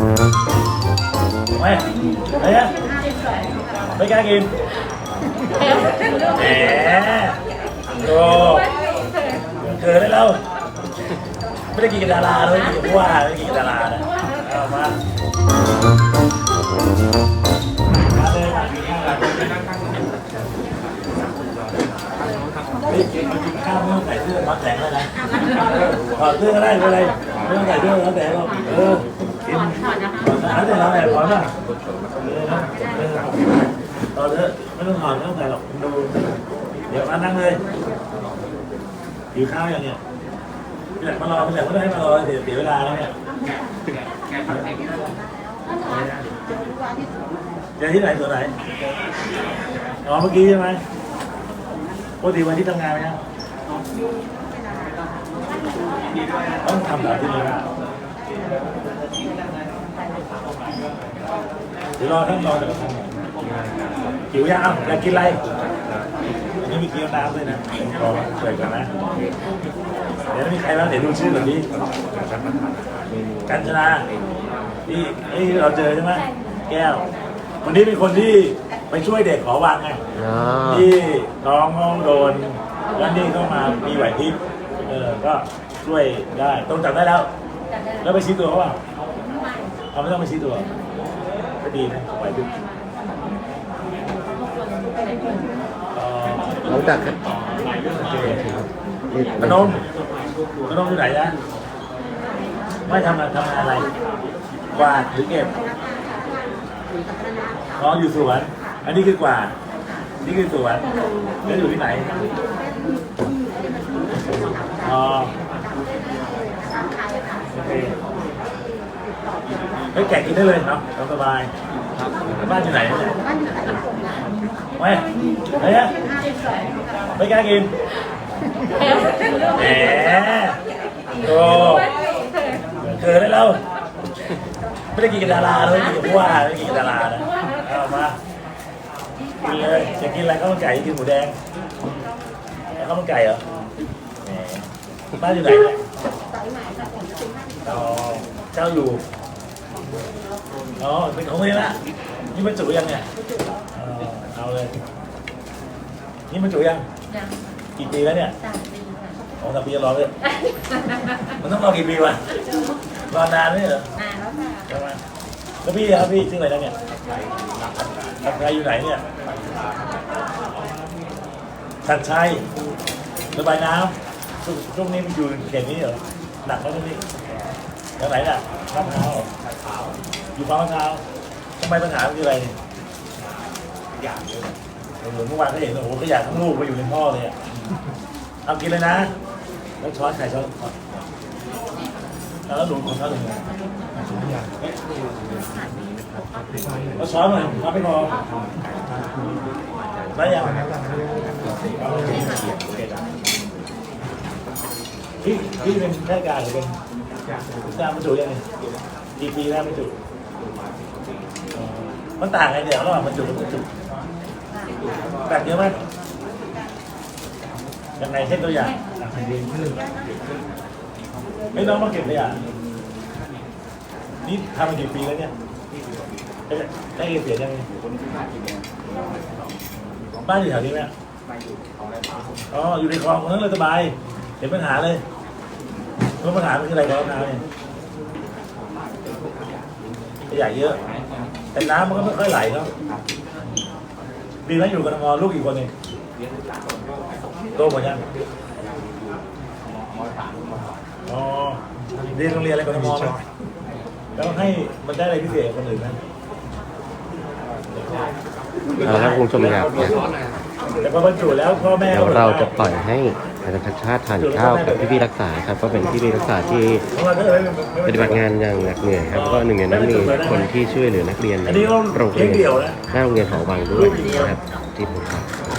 ไม่ไรนะไม่กล้ากินแหมโธ่เกิดได้แล้ว ไม่ได้กินกับดาราเลยกินกับผู้ว่าไม่ได้กินกับดารานะเอามามาเลยมากินข้าวกันมากินข้าวไม่ต้องใส่เสื้อมัดแสงเลยนะถอดเสื้อก็ได้ไม่เป็นไรไม่ต้องใส่เสื้อมัดแสงหรอกเออ กินถอดแต่เราแอบถอดป่ะเอนะเออเถอะไม่ต้องถอดไม่ต้องใส่หรอกดูเดี๋ยวมานั่งเลยหิวข้าวอย่างเนี้ยไม่อยากมารอไม่อยากไม่ได้ให้มารอเสียเสียเวลาแล้วเนี่ยเจอที่ไหนตัวไหนอ๋อเมื่อกี้ใช่ไหมปกติวันที่ทำงานไหมครับต้องทำแบบที่นี่นะ เดี๋ยวรอท่านรอเดี๋ยวทำหิวยังอยากกินอะไรอันนี้มีเกี๊ยวน้ำด้วยนะรอเปิดก่อนนะ เดี๋ยวมีใครบ้างเดี๋ยวดูชื่อก่อนดิกัญจนาที่เอ้ยเราเจอใช่ไหมแก้ว วันนี้เป็นคนที่ไปช่วยเด็กขอวางไงอ๋อที่น้องเขาโดนแล้วนี่เข้ามามีไหวพริบเออก็ช่วยได้ต้องจับได้แล้ว แล้วไปชี้ตัวเขาเปล่า เขาไม่ต้องไปชี้ตัวก็ดีนะไหวพริบเอ่อหลังจากโอเคนี่พนมพนมอยู่ไหนนะไม่ทำงานทำงานอะไรกวาดหรือเก็บน้องอยู่สวน อันนี้คือกวาดนี่คือสวนแล้วอยู่ที่ไหนอ๋อ โอเคเฮ้ยแกะกินได้เลยเนาะสบายบ้านอยู่ไหนเนี่ยไม่ไหนอะไม่กล้ากินแหมโธ่เกิดได้แล้วไม่ได้กินกับดาราเลยกินกับผู้ว่าไม่ได้กินกับดารานะเอามากินเลยจะกินอะไรข้าวมันไก่กินหมูแดงเอาข้าวมันไก่เหรอแหมบ้านอยู่ไหนเนี่ยอ๋อเจ้าอยู่ อ๋อเป็นของนี่ละนี่มันจุยังเนี่ยอ๋อเอาเลย นี่มันจุยังยังกี่ปีแล้วเนี่ยสามปีค่ะสองสามปีรอเลยมันต้องรอกี่ปีวะรอนานไหมเหรอนานแล้วค่ะใช่ไหมแล้วพี่ครับพี่ชื่ออะไรนะเนี่ยทัดชัยอยู่ไหนเนี่ยทัดชัยระบายน้ำช่วงช่วงนี้มันอยู่เขตนี้เหรอหนักไหมช่วงนี้ แถวไหนน่ะลาดพร้าวเหรออยู่ปางมะพร้าวทำไมปัญหาคืออะไรเนี่ยเหมือนเมื่อวานก็เห็นโอ้โหขยะทั้งลูกไปอยู่ในท่อเลยอะเอากินเลยนะแล้วช้อนใครช้อนแล้วหนูคนช้อนหนูแล้วช้อนหน่อยมาไม่พอได้ยังพี่พี่เป็นข้าราชการหรือเป็น จ้างบรรจุยังไงกี่ปีแล้วบรรจุมันต่างไงเดี๋ยวระหว่างบรรจุกับบรรจุต่างเยอะไหมยังไงเช่นตัวอย่างไม่ต้องมาเก็บขยะนี่ทำมากี่ปีแล้วเนี่ยได้ได้เกษียยังไงบ้านอยู่แถวนี้ไหมอ๋ออยู่ในคลองตรงนั้นเลยสบายเห็นปัญหาเลย เพราะปัญหามันคืออะไรกับน้ำเนี่ยขยะเยอะ แต่น้ำมันก็ไม่ค่อยไหลเนาะดีนะอยู่กับงอลูกอีกคนหนึ่งโตหมดยังอ๋อเรียนโรงเรียนอะไรกทมไหมแล้วให้มันได้อะไรพิเศษกับคนอื่นไหมเอาละครับคุณผู้ชมครับเนี่ยแต่พอบรรจุแล้วพ่อแม่เดี๋ยวเราจะปล่อยให้ อาจารย์ชัดชาติทานข้าวกับพี่พี่รักษาครับ ก็เป็นพี่พี่รักษาที่ปฏิบัติงานอย่างหนักเหนื่อยครับก็หนึ่งในนั้นมีคนที่ช่วยเหลือนักเรียนในโรงเรียนนะหน้าโรงเรียนหอวังด้วยนะครับที่ผมครับ